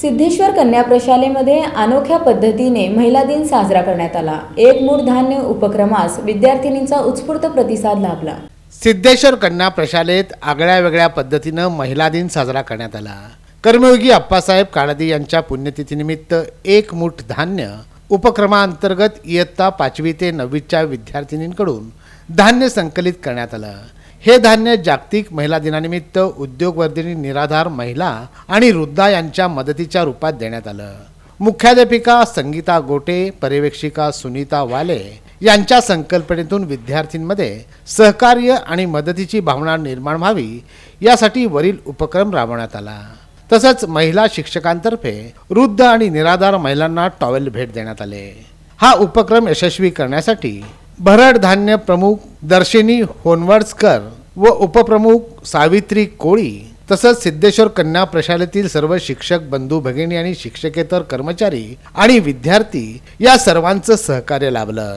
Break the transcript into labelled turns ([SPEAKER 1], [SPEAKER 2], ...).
[SPEAKER 1] सिद्धेश्वर कन्या प्रशालेमध्ये अनोख्या पद्धतीने महिला दिन साजरा करण्यात आला. एक मूळ धान्य उपक्रमास विद्यार्थिनींचा उत्स्फूर्त प्रतिसाद लाभला.
[SPEAKER 2] सिद्धेश्वर कन्या प्रशालेत आगळ्या वेगळ्या पद्धतीनं महिला दिन साजरा करण्यात आला. कर्मयोगी अप्पासाहेब काळदी यांच्या पुण्यतिथीनिमित्त एक मूठ धान्य उपक्रमाअंतर्गत इयत्ता पाचवी ते नववीच्या विद्यार्थिनींकडून धान्य संकलित करण्यात आलं. हे धान्य जागतिक महिला दिनानिमित्त उद्योगवर्धिनी निराधार महिला आणि वृद्धा यांच्या मदतीच्या रूपात देण्यात आलं. मुख्याध्यापिका संगीता गोटे पर्यवेक्षिका सुनीता वाले यांच्या संकल्पनेतून विद्यार्थींमध्ये सहकार्य आणि मदतीची भावना निर्माण व्हावी यासाठी वरील उपक्रम राबवण्यात आला. तसंच महिला शिक्षकांतर्फे वृद्ध आणि निराधार महिलांना टॉवेल भेट देण्यात आले. हा उपक्रम यशस्वी करण्यासाठी भरड धान्य प्रमुख दर्शिनी होनवर्डस्कर व उपप्रमुख सावित्री कोळी तसंच सिद्धेश्वर कन्या प्रशालेतील सर्व शिक्षक बंधू भगिनी आणि शिक्षकेतर कर्मचारी आणि विद्यार्थी या सर्वांचं सहकार्य लाभलं.